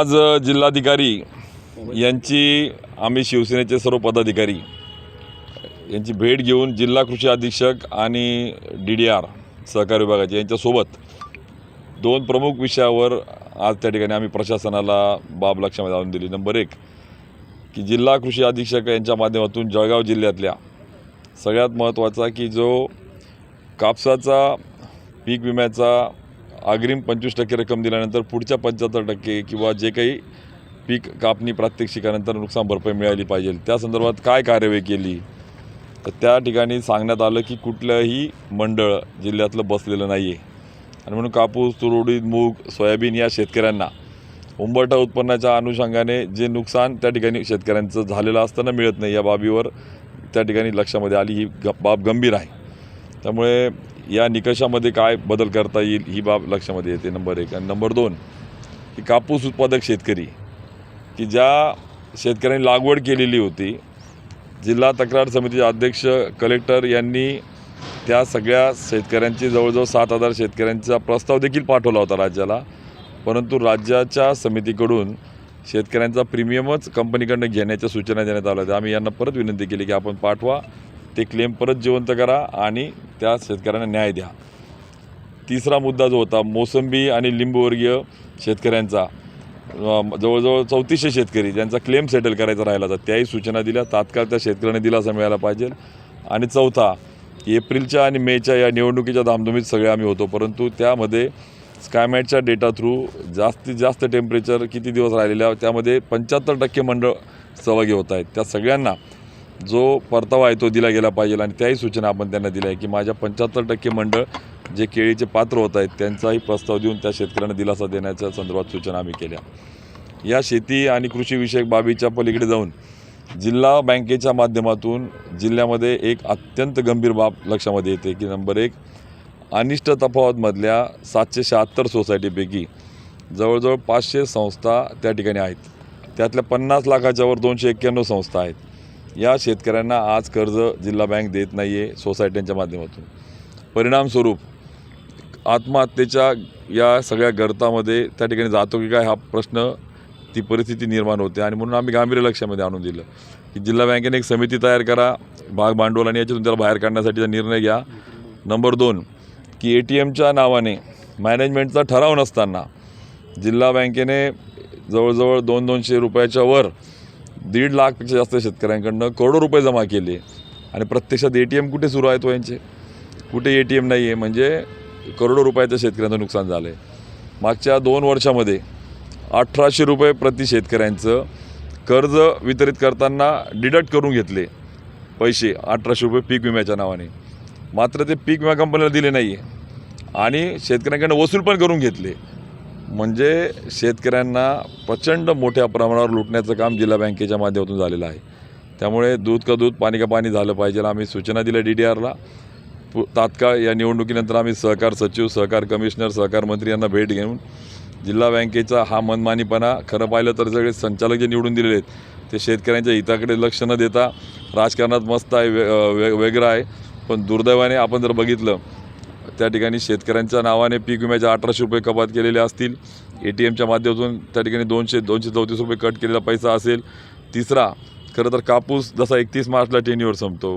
आज जिल्हाधिकारी यांची आम्ही शिवसेनेचे सर्व पदाधिकारी यांची भेट घेऊन जिल्हा कृषी अधीक्षक आणि डी डी आर सहकार विभागाचे यांच्यासोबत दोन प्रमुख विषयावर आज त्या ठिकाणी आम्ही प्रशासनाला बाब लक्षामध्ये आणून दिली. नंबर एक की जिल्हा कृषी अधीक्षक यांच्या माध्यमातून जळगाव जिल्ह्यातल्या सगळ्यात महत्त्वाचा की जो कापसाचा पीक विम्याचा अग्रिम पंचवीस टक्के रक्कम दिल्यानंतर पुढच्या पंच्याहत्तर टक्के किंवा जे काही पीक कापणी प्रात्यक्षिकानंतर नुकसान भरपाई मिळाली पाहिजे. त्या संदर्भात काय कार्यवाही केली? तर त्या ठिकाणी सांगण्यात आलं की कुठलंही मंडळ जिल्ह्यातलं बसलेलं नाही आहे आणि म्हणून कापूस तूर उडीद मूग सोयाबीन या शेतकऱ्यांना उंबरठा उत्पन्नाच्या अनुषंगाने जे नुकसान त्या ठिकाणी शेतकऱ्यांचं झालेलं असताना मिळत नाही या बाबीवर त्या ठिकाणी लक्षामध्ये आली. ही ग बाब गंभीर आहे. त्यामुळे या निकषामध्ये काय बदल करता येईल ही बाब लक्षामध्ये येते नंबर एक. आणि नंबर दोन की कापूस उत्पादक शेतकरी की ज्या शेतकऱ्यांनी लागवड केलेली होती जिल्हा तक्रार समितीचे अध्यक्ष कलेक्टर यांनी त्या सगळ्या शेतकऱ्यांची जवळजवळ सात हजार शेतकऱ्यांचा प्रस्ताव देखील पाठवला होता राज्याला. परंतु राज्याच्या समितीकडून शेतकऱ्यांचा प्रीमियमच कंपनीकडनं घेण्याच्या सूचना देण्यात आल्या होत्या. आम्ही यांना परत विनंती केली की आपण पाठवा. ते क्लेम परत जिवंत करा आणि त्या शेतकऱ्यांना न्याय द्या. तिसरा मुद्दा जो होता मोसंबी आणि लिंबूवर्गीय शेतकऱ्यांचा. जवळजवळ चौतीसशे शेतकरी ज्यांचा क्लेम सेटल करायचा राहिला होता त्याही सूचना दिल्या. तात्काळ त्या शेतकऱ्यांना दिलासा मिळायला पाहिजे. आणि चौथा एप्रिलच्या आणि मेच्या या निवडणुकीच्या धामधुमीत सगळे आम्ही होतो परंतु त्यामध्ये स्कायमॅटच्या डेटा थ्रू जास्तीत जास्त टेम्परेचर किती दिवस राहिलेल्या त्यामध्ये पंच्याहत्तर टक्के मंडळ सहभागी होत आहेत. त्या सगळ्यांना जो परतावा आहे तो दिला गेला पाहिजे आणि त्याही सूचना आपण त्यांना दिल्या आहे की माझ्या पंच्याहत्तर टक्के मंडळ जे केळीचे पात्र होत आहेत त्यांचाही प्रस्ताव देऊन त्या शेतकऱ्यांना दिलासा देण्याच्या संदर्भात सूचना आम्ही केल्या. या शेती आणि कृषीविषयक बाबीच्या पलीकडे जाऊन जिल्हा बँकेच्या माध्यमातून जिल्ह्यामध्ये एक अत्यंत गंभीर बाब लक्षामध्ये येते की नंबर एक अनिष्ट तफावतमधल्या सातशे शहात्तर सोसायटीपैकी जवळजवळ पाचशे संस्था त्या ठिकाणी आहेत. त्यातल्या पन्नास लाखाच्यावर दोनशे एक्क्याण्णव संस्था आहेत. या शेतकऱ्यांना आज कर्ज जिल्हा बँक देत नाही आहे सोसायट्यांच्या माध्यमातून. परिणामस्वरूप आत्महत्येच्या या सगळ्या गर्तामध्ये त्या ठिकाणी जातो की काय हा प्रश्न ती परिस्थिती निर्माण होते. आणि म्हणून आम्ही गांभीर्य लक्षामध्ये आणून दिलं की जिल्हा बँकेने एक समिती तयार करा भाग भांडवल आणि याच्यातून त्याला बाहेर काढण्यासाठीचा निर्णय घ्या. नंबर दोन की ए टी एमच्या नावाने मॅनेजमेंटचा ठराव नसताना जिल्हा बँकेने जवळजवळ दोन दोनशे रुपयाच्या वर दीड लाखपेक्षा जास्त शेतकऱ्यांकडनं करोडो रुपये जमा केले. आणि प्रत्यक्षात ए टी एम कुठे सुरू आहेत यांचे? कुठे ए टी एम नाही आहे म्हणजे करोडो रुपयाचं शेतकऱ्यांचं नुकसान झालं आहे मागच्या दोन वर्षामध्ये अठराशे रुपये प्रति शेतकऱ्यांचं कर्ज वितरित करताना डिडक्ट करून घेतले पैसे अठराशे रुपये पीक विम्याच्या नावाने. मात्र ते पीक विमा कंपनीला दिले नाही आहे आणि शेतकऱ्यांकडनं वसूल पण करून घेतले. म्हणजे शेतकऱ्यांना प्रचंड मोठ्या प्रमाणावर लुटण्याचं काम जिल्हा बँकेच्या माध्यमातून झालेलं आहे. त्यामुळे दूध का दूध पाणी का पाणी झालं पाहिजे आम्ही सूचना दिल्या डी डी आरला. पु- तात्काळ या निवडणुकीनंतर आम्ही सहकार सचिव सहकार कमिशनर सहकार मंत्री यांना भेट घेऊन जिल्हा बँकेचा हा मनमानीपणा खरं पाहिलं तर सगळे संचालक जे निवडून दिलेले आहेत ते शेतकऱ्यांच्या हिताकडे लक्ष न देता राजकारणात मस्त आहे वे वे- वेगळं आहे. पण दुर्दैवाने आपण जर बघितलं त्या ठिकाणी शेतकऱ्यांच्या नावाने पीक विम्याच्या अठराशे रुपये कपात केलेले असतील. ए टी एमच्या माध्यमातून त्या ठिकाणी दोनशे दोनशे चौतीस रुपये कट केलेला पैसा असेल. तिसरा खरं तर कापूस जसा एकतीस मार्चला टेनीवर संपतो.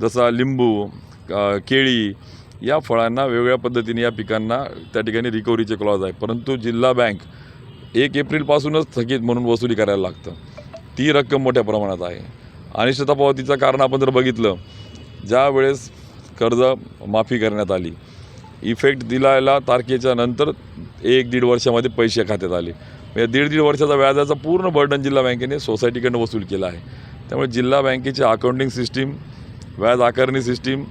जसा लिंबू केळी या फळांना वेगवेगळ्या पद्धतीने या पिकांना त्या ठिकाणी रिकव्हरीचे क्लॉज आहे परंतु जिल्हा बँक एक एप्रिलपासूनच थकीत म्हणून वसुली करायला लागतं. ती रक्कम मोठ्या प्रमाणात आहे. अनिश्चितता पावतीचं कारण आपण जर बघितलं ज्या वेळेस कर्ज माफी करण्यात आली. इफेक्ट दिलायला तारखेच्या नंतर एक दीड वर्षामध्ये पैसे खात्यात आले. म्हणजे दीड दीड वर्षाचा व्याजाचा पूर्ण बर्डन जिल्हा बँकेने सोसायटीकडनं वसूल केला आहे. त्यामुळे जिल्हा बँकेची अकाउंटिंग सिस्टीम व्याज आकारणी सिस्टीम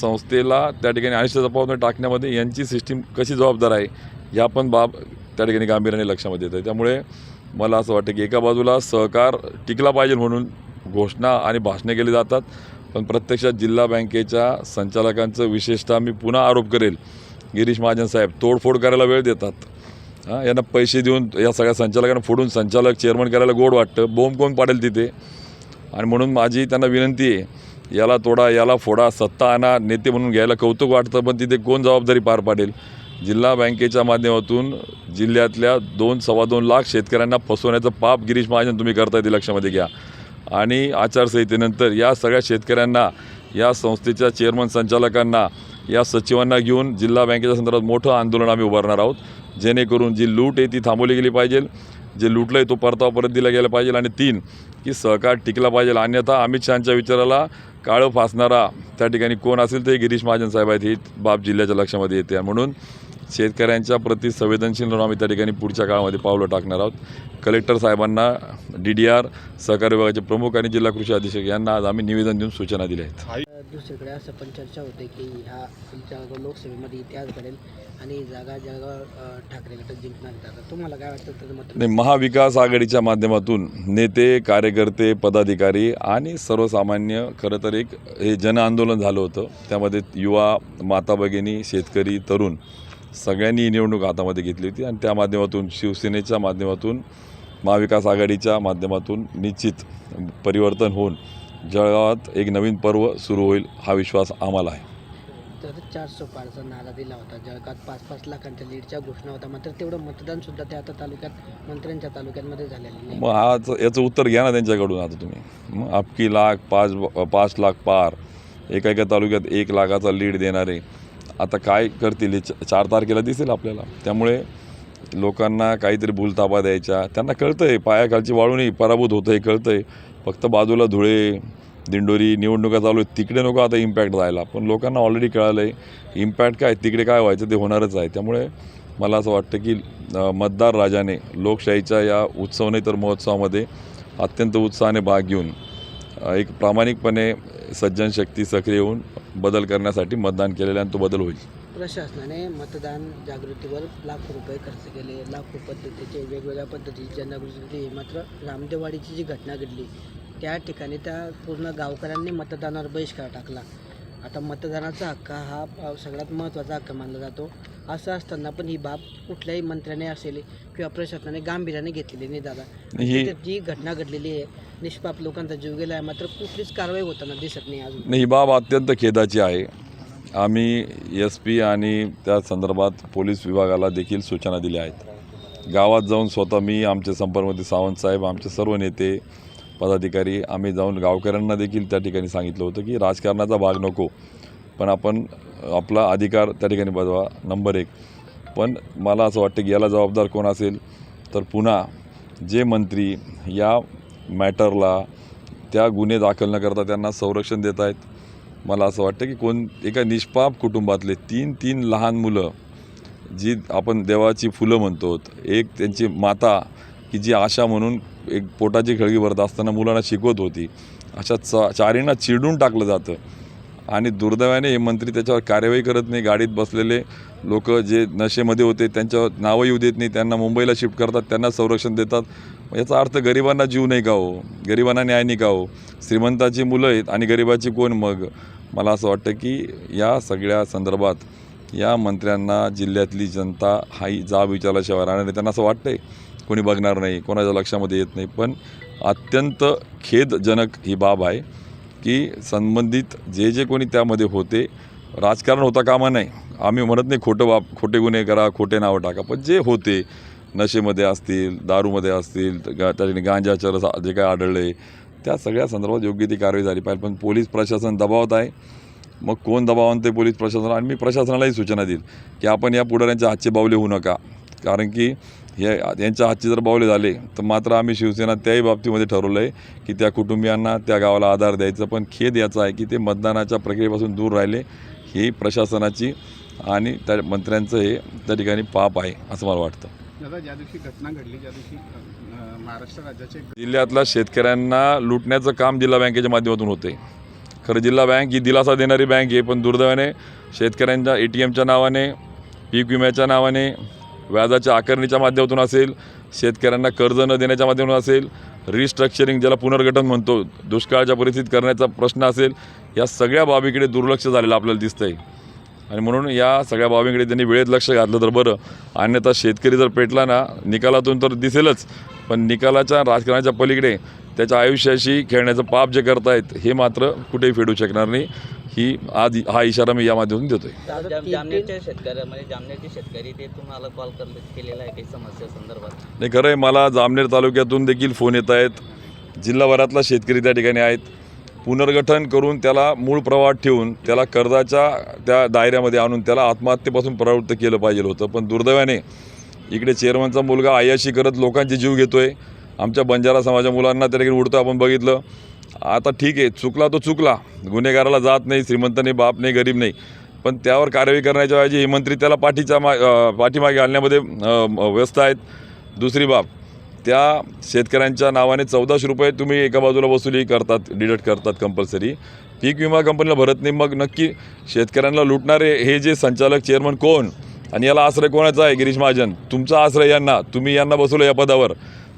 संस्थेला त्या ठिकाणी अनिष्ट पावती टाकण्यामध्ये यांची सिस्टीम कशी जबाबदार आहे या पण बाब त्या ठिकाणी गांभीर्याने लक्षामध्ये येतं त्यामुळे मला असं वाटतं की एका बाजूला सहकार टिकला पाहिजे म्हणून घोषणा आणि भाषणे केली जातात. पण प्रत्यक्षात जिल्हा बँकेच्या संचालकांचं विशेषतः मी पुन्हा आरोप करेल. गिरीश महाजन साहेब तोडफोड करायला वेळ देतात. हां यांना पैसे देऊन या सगळ्या संचालकांना फोडून संचालक चेअरमन करायला गोड वाटतं. बोंब कोण पाडेल तिथे? आणि म्हणून माझी त्यांना विनंती आहे याला तोडा याला फोडा सत्ता आणा नेते म्हणून घ्यायला कौतुक वाटतं पण तिथे कोण जबाबदारी पार पाडेल? जिल्हा बँकेच्या माध्यमातून जिल्ह्यातल्या दोन सव्वा दोन लाख शेतकऱ्यांना फसवण्याचं पाप गिरीश महाजन तुम्ही करताय ते लक्षामध्ये घ्या. आणि आचारसंहितेनंतर या सगळ्या शेतकऱ्यांना या संस्थेच्या चेअरमन संचालकांना या सचिवांना घेऊन जिल्हा बँकेच्या संदर्भात मोठं आंदोलन आम्ही उभारणार आहोत. जेणेकरून जी लूट आहे ती थांबवली गेली पाहिजे. जे लुटलं आहे तो परतावा परत दिला गेला पाहिजे. आणि तीन की सहकार टिकला पाहिजे. अन्यथा अमित शहाच्या विचाराला काळं फासणारा त्या ठिकाणी कोण असेल ते गिरीश महाजन साहेब आहेत. ही बाब जिल्ह्याच्या लक्षामध्ये येते. म्हणून शेतकऱ्यांच्या प्रति संवेदनशील राहून आम्ही त्या ठिकाणी पुढच्या काळामध्ये पावलं टाकणार आहोत. कलेक्टर साहेबांना डी डी आर सहकार विभागाचे प्रमुख आणि जिल्हा कृषी अधीक्षक यांना आज आम्ही निवेदन देऊन सूचना दिल्या आहेत. दुसरीकडे असं पण चर्चा होते की ह्या जळगाव लोकसभेमध्ये इतिहास घडेल आणि जागा जळगाव अ, ठाकरे गटात जिंकणार आता तुम्हाला काय वाटतं? मत नाही महाविकास आघाडीच्या माध्यमातून नेते कार्यकर्ते पदाधिकारी आणि सर्वसामान्य खरं तर एक हे जनआंदोलन झालं होतं. त्यामध्ये युवा माता भगिनी शेतकरी तरुण सगळ्यांनी ही निवडणूक हातामध्ये घेतली होती आणि त्या माध्यमातून शिवसेनेच्या माध्यमातून महाविकास आघाडीच्या माध्यमातून निश्चित परिवर्तन होऊन जळगावात एक नवीन पर्व सुरू होईल हा विश्वास आम्हाला आहे. तर चारशे पारचा नारा दिला होता. जळगावात पाच पाच लाखांच्या लीडच्या घोषणा होता मात्र तेवढं मतदान सुद्धा त्या आता तालुक्यात मंत्र्यांच्या तालुक्यामध्ये झालेलं नाही. मग हाच याचं उत्तर घ्या ना त्यांच्याकडून आता तुम्ही. मग अबकी लाख पाच पाच लाख पार. एका एका तालुक्यात एक लाखाचा लीड देणारे आता काय करतील हे च- चार तारखेला दिसेल आपल्याला. त्यामुळे लोकांना काहीतरी भूलताबा द्यायच्या. त्यांना कळतं आहे पायाखालची वाळूनही पराभूत होतं आहे कळतं आहे फक्त बाजूला धुळे दिंडोरी निवडणुका चालू आहेत. तिकडे नको आता इम्पॅक्ट जायला. पण लोकांना ऑलरेडी कळालं आहे इम्पॅक्ट काय तिकडे काय व्हायचं ते होणारच आहे. त्यामुळे मला असं वाटतं की मतदार राजाने लोकशाहीच्या या उत्सव नाही तर महोत्सवामध्ये अत्यंत उत्साहाने भाग घेऊन एक प्रामाणिकपणे सज्जन शक्ती सक्रिय होऊन बदल करण्यासाठी मतदान केलेलं आणि तो बदल होईल. प्रशासनाने मतदान जागृतीवर लाखो रुपये खर्च केले. लाखो पद्धतीचे वेगवेगळ्या पद्धतीची जनजागृती केली. मात्र रामदेवाडीची जी घटना घडली त्या ठिकाणी त्या पूर्ण गावकऱ्यांनी मतदानावर बहिष्कार टाकला. आता मतदानाचा हक्क हा सगळ्यात महत्त्वाचा हक्क मानला जातो. असं असताना पण ही बाब कुठल्याही मंत्र्याने असेल किंवा प्रशासनाने गांभीर्याने घेतलेली नाही दादा. ही जी घटना घडलेली आहे निष्पाप लोकांचा जीव गेला आहे मात्र कुठलीच कारवाई होताना दिसत नाही अजून. नाही, ही बाब अत्यंत खेदाची आहे. आम्ही एस पी आणि त्या संदर्भात पोलीस विभागाला देखील सूचना दिल्या आहेत. गावात जाऊन स्वतः मी आमचे संपर्कमध्ये सावंत साहेब आमचे सर्व नेते पदाधिकारी आम्ही जाऊन गावकऱ्यांना देखील त्या ठिकाणी सांगितलं होतं की राजकारणाचा भाग नको. पण आपण आपला अधिकार त्या ठिकाणी बजवा नंबर एक. पण मला असं वाटतं की याला जबाबदार कोण असेल? तर पुन्हा जे मंत्री या मॅटरला त्या गुन्हे दाखल न करता त्यांना संरक्षण देत आहेत मला असं वाटतं की कोण एका निष्पाप कुटुंबातले तीन तीन लहान मुलं जी आपण देवाची फुलं म्हणतो एक त्यांची माता की जी आशा म्हणून एक पोटाची खळगी भरत असताना मुलांना शिकवत होती. अशा चा चारींना चिडून टाकलं जातं. आणि दुर्दैवाने हे मंत्री त्याच्यावर कार्यवाही करत नाही गाडीत बसलेले लोक जे नशेमध्ये होते त्यांच्यावर नावं येऊ देत नाही त्यांना मुंबईला शिफ्ट करतात त्यांना संरक्षण देतात. याचा अर्थ गरिबांना जीव नाही का हो? गरिबांना न्याय नाही का हो? श्रीमंताची मुलं आहेत आणि गरिबाची कोण मग? मला असं वाटतं की या सगळ्या संदर्भात या मंत्र्यांना जिल्ह्यातली जनता हाही जाब विचारल्याशिवाय राहणार नाही. त्यांना असं वाटतंय कोणी बघणार नाही कोणाच्या लक्षामध्ये येत नाही. पण अत्यंत खेदजनक ही बाब आहे की संबंधित जे जे कोणी त्यामध्ये होते राजकारण होता कामा नाही आम्ही म्हणत नाही खोटं बाप खोटे गुन्हे करा खोटे नावं टाका. पण जे होते नशेमध्ये असतील दारूमध्ये असतील गा त्या ठिकाणी गांजाचं रस जे काय आढळले त्या सगळ्या संदर्भात योग्य ती कारवाई झाली पाहिजे. पण पोलीस प्रशासन दबावत आहे. मग कोण दबाव ते पोलीस प्रशासनाला आणि मी प्रशासनालाही सूचना देईल की आपण या पुढाऱ्यांच्या हातचे बावले होऊ नका. कारण की हे यांच्या हातचे जर बावले झाले तर मात्र आम्ही शिवसेना त्याही बाबतीमध्ये ठरवलं आहे की त्या कुटुंबियांना त्या गावाला आधार द्यायचं. पण खेद याचा आहे की ते मतदानाच्या प्रक्रियेपासून दूर राहिले ही प्रशासनाची आणि त्या मंत्र्यांचं हे त्या ठिकाणी पाप आहे असं मला वाटतं. दादा ज्या दिवशी घटना घडली ज्या दिवशी महाराष्ट्र राज्याचे जिल्ह्यातल्या शेतकऱ्यांना लुटण्याचं काम जिल्हा बँकेच्या माध्यमातून होते. खरं जिल्हा बँक ही दिलासा देणारी बँक आहे पण दुर्दैवाने शेतकऱ्यांच्या ए टी एमच्या नावाने पीक विम्याच्या नावाने व्याजाच्या आकारणीच्या माध्यमातून असेल शेतकऱ्यांना कर्ज न देण्याच्या माध्यमातून असेल रिस्ट्रक्चरिंग ज्याला पुनर्गठन म्हणतो दुष्काळाच्या परिस्थितीत करण्याचा प्रश्न असेल या सगळ्या बाबीकडे दुर्लक्ष झालेलं आपल्याला दिसतंय. आणि म्हणून या सगळ्या बाबींकडे त्यांनी वेळेत लक्ष घातलं तर बरं. अन्यथा शेतकरी जर पेटला ना निकालातून तर दिसेलच. पण निकालाच्या राजकारणाच्या पलीकडे त्याच्या आयुष्याशी खेळण्याचं पाप जे करतायत हे मात्र कुठेही फेडू शकणार नाही. ही आज हा इशारा मी या माध्यमातून देतो आहे दादा, जाम- तीन- जामनेरचे शेतकरी म्हणजे जामनेरचे शेतकरी ते तुम्हाला कॉल कर केलेला आहे काही समस्या संदर्भात. नाही खरं आहे मला जामनेर तालुक्यातून देखील फोन येत आहेत. जिल्हाभरातला शेतकरी त्या ठिकाणी आहेत. पुनर्गठन करून त्याला मूळ प्रवाहात ठेवून त्याला कर्जाच्या त्या दायऱ्यामध्ये आणून त्याला आत्महत्येपासून प्रवृत्त केलं पाहिजे होतं. पण दुर्दैवाने इकडे चेअरमनचा मुलगा आयाशी करत लोकांचे जीव घेतोय. आमच्या बंजारा समाजा मुलांना त्या ठिकाणी उडतो आपण बघितलं. आता ठीक आहे चुकला तो चुकला. गुन्हेगाराला जात नाही श्रीमंत नाही बाप नाही गरीब नाही. पण त्यावर कार्यवाही करण्याच्या ऐवजी हे मंत्री त्याला पाठीच्या मा पाठीमागे आणण्यामध्ये व्यस्त आहेत. दुसरी बाब त्या शेतकऱ्यांच्या नावाने चौदाशे रुपये तुम्ही एका बाजूला वसुली करतात डिडक्ट करतात कंपल्सरी पीक विमा कंपनीला भरत नाही मग नक्की शेतकऱ्यांना लुटणारे हे जे संचालक चेअरमन कोण? आणि याला आश्रय कोणाचा आहे गिरीश महाजन? तुमचा आश्रय यांना तुम्ही यांना बसवलं या पदावर.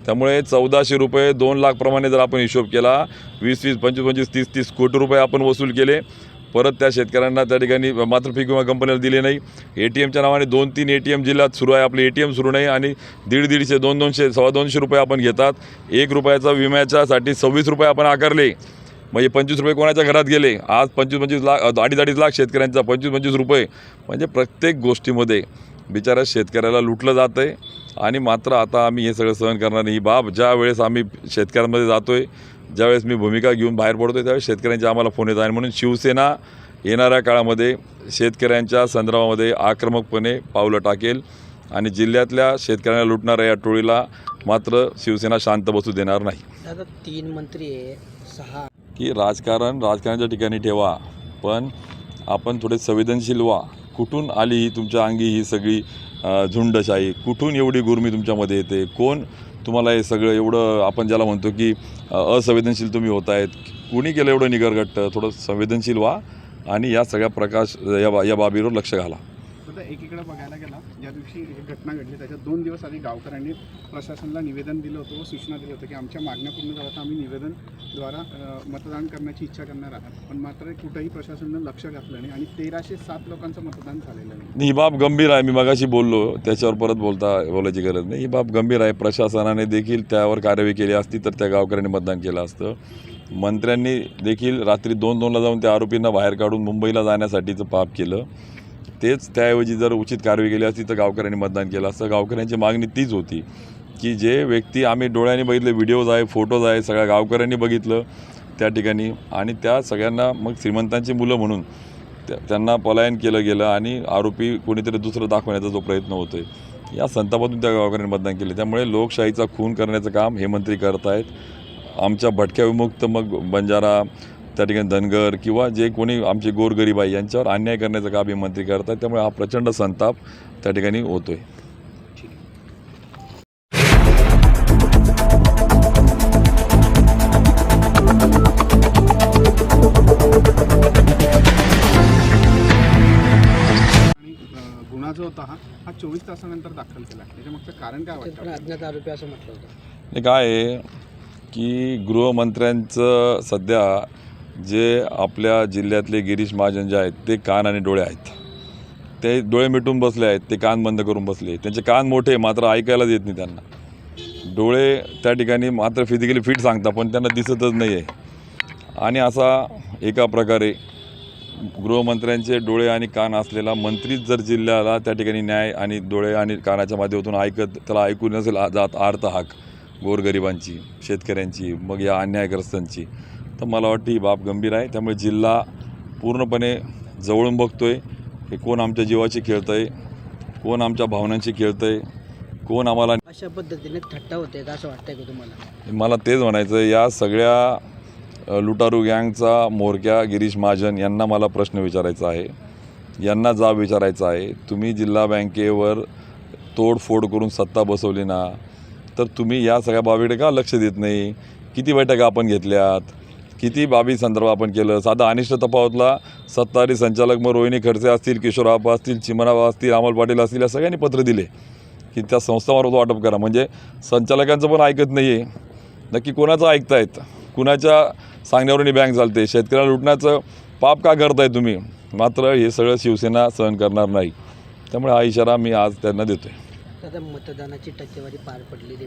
त्यामुळे चौदाशे रुपये दोन लाखप्रमाणे जर आपण हिशोब केला वीस वीस पंचवीस पंचवीस तीस तीस कोटी रुपये आपण वसूल केले. परत त्या शेतकऱ्यांना त्या ठिकाणी मात्र पीक विमा कंपनीला दिले नाही. ए टी एमच्या नावाने दोन तीन ए टी एम जिल्ह्यात सुरू आहे. आपले ए टी एम सुरू नाही आणि दीड दीडशे दोन दोनशे सव्वा दोनशे रुपये आपण घेतात. एक रुपयाचा विम्याच्यासाठी सव्वीस रुपये आपण आकारले. म्हणजे पंचवीस रुपये कोणाच्या घरात गेले? आज पंचवीस पंचवीस लाख अडीच अडीच लाख शेतकऱ्यांचा पंचवीस पंचवीस रुपये. म्हणजे प्रत्येक गोष्टीमध्ये बिचाऱ्या शेतकऱ्याला लुटलं जातं आहे आणि मात्र आता आम्ही हे सगळं सहन करणार नाही. ही बाब ज्या वेळेस आम्ही शेतकऱ्यांमध्ये जातो आहे ज्यावेळेस मी भूमिका घेऊन बाहेर पडतो आहे त्यावेळेस शेतकऱ्यांचे आम्हाला फोन येत आहे. आणि म्हणून शिवसेना येणाऱ्या काळामध्ये शेतकऱ्यांच्या संदर्भामध्ये आक्रमकपणे पावलं टाकेल आणि जिल्ह्यातल्या शेतकऱ्यांना लुटणाऱ्या या टोळीला मात्र शिवसेना शांत बसू देणार नाही. तीन मंत्री आहे सहा. की राजकारण राजकारणाच्या ठिकाणी ठेवा पण आपण थोडे संवेदनशील व्हा. कुठून आली ही तुमच्या अंगी ही सगळी झुंडशाही. कुठून एवढी गुरमी तुमच्यामध्ये येते? कोण तुम्हाला हे सगळं एवढं आपण ज्याला म्हणतो की असंवेदनशील तुम्ही होत आहेत कुणी केलं एवढं निगरगट्ट? थोडं संवेदनशील व्हा आणि या सगळ्या प्रकाश या बा या बाबीवर लक्ष घाला. एकीकडे बघायला गेला ज्या दिवशी ही घटना घडली त्याच्या दोन दिवस आधी गावकऱ्यांनी प्रशासनाला निवेदन दिलं होतं व सूचना दिलं होतं की आमच्या मागण्या पूर्ण झाल्या तर आम्ही निवेदनद्वारा मतदान करण्याची इच्छा करणार आहात. पण मात्र कुठंही प्रशासनानं लक्ष घातलं नाही आणि तेराशे सात लोकांचं मतदान झालेलं नाही. ही बाब गंभीर आहे. मी मगाशी बोललो. त्याच्यावर परत बोलता बोलायची गरज नाही. ही बाब गंभीर आहे. प्रशासनाने देखील त्यावर कार्यवाही केली असती तर त्या गावकऱ्यांनी मतदान केलं असतं. मंत्र्यांनी देखील रात्री दोन दोनला जाऊन त्या आरोपींना बाहेर काढून मुंबईला जाण्यासाठीचं पाप केलं. तेच त्याऐवजी जर उचित कारवाई केली असती तर गावकऱ्यांनी मतदान केलं असतं. गावकऱ्यांची मागणी तीच होती की जे व्यक्ती आम्ही डोळ्यांनी बघितले व्हिडिओज आहे फोटोज आहे सगळ्या गावकऱ्यांनी बघितलं त्या ठिकाणी. आणि त्या सगळ्यांना मग श्रीमंतांची मुलं म्हणून त्या त्यांना पलायन केलं गेलं आणि आरोपी कोणीतरी दुसरं दाखवण्याचा जो प्रयत्न होतो आहे या संतापातून त्या गावकऱ्यांनी मतदान केलं. त्यामुळे लोकशाहीचा खून करण्याचं काम हे मंत्री करत आहेत आमच्या भटक्या विमुक्त मग बंजारा त्या ठिकाणी धनगर किंवा जे कोणी आमचे गोरगरीब आहे यांच्यावर अन्याय करण्याचं काम हे मंत्री करत आहेत. त्यामुळे हा प्रचंड संताप त्या ठिकाणी होतो आहे आणि अ, गुन्हा जो होता हा हा चोवीस तासानंतर दाखल केला. त्याच्यामागचं कारण काय ते पण वाटतं अज्ञात आरोपी असं म्हटलं होतं. हे काय आहे की गृहमंत्र्यांचं सध्या जे आपल्या जिल्ह्यातले गिरीश महाजन जे आहेत ते कान आणि डोळे आहेत. ते डोळे मिटून बसले आहेत ते कान बंद करून बसले त्यांचे कान मोठे मात्र ऐकायलाच येत नाही त्यांना. डोळे त्या ठिकाणी मात्र फिजिकली फिट सांगता पण त्यांना दिसतच नाही आहे आणि असा एका प्रकारे गृहमंत्र्यांचे डोळे आणि कान असलेला मंत्रीच जर जिल्ह्याला त्या ठिकाणी न्याय आणि डोळे आणि कानाच्या माध्यमातून ऐकत त्याला ऐकू नसेल जात आर्त हाक गोरगरिबांची शेतकऱ्यांची मग या अन्यायग्रस्तांची. तर मला वाटतं ही बाब गंभीर आहे. त्यामुळे जिल्हा पूर्णपणे जवळून बघतोय की कोण आमच्या जीवाची खेळतं आहे कोण आमच्या भावनांची खेळतं आहे कोण आम्हाला अशा पद्धतीने थट्टा होते का असं वाटतंय का तुम्हाला? मला तेच म्हणायचं आहे, या सगळ्या लुटारू गँगचा म्होरक्या गिरीश महाजन यांना मला प्रश्न विचारायचा आहे. यांना जाब विचारायचा आहे. तुम्ही जिल्हा बँकेवर तोडफोड करून सत्ता बसवली ना तर तुम्ही या सगळ्या बाबीकडे का लक्ष देत नाही? किती बैठका आपण घेतल्यात? किती बाबी संदर्भ आपण केलं? साधा अनिष्ट तपावतला सत्तारी संचालक मग रोहिणी खडसे असतील किशोरआबा असतील चिमणाबा असतील अमोल पाटील असतील या सगळ्यांनी पत्र दिले की त्या संस्थामार्फत वाटप करा. म्हणजे संचालकांचं पण ऐकत नाही आहे नक्की कोणाचं ऐकतायत? कुणाच्या सांगण्यावरून ही बँक चालते शेतकऱ्याला लुटण्याचं पाप का करताय तुम्ही? मात्र हे सगळं शिवसेना सहन करणार नाही. त्यामुळे हा इशारा मी आज त्यांना देतो आहे मतदानाची टक्केवारी पार पडलेली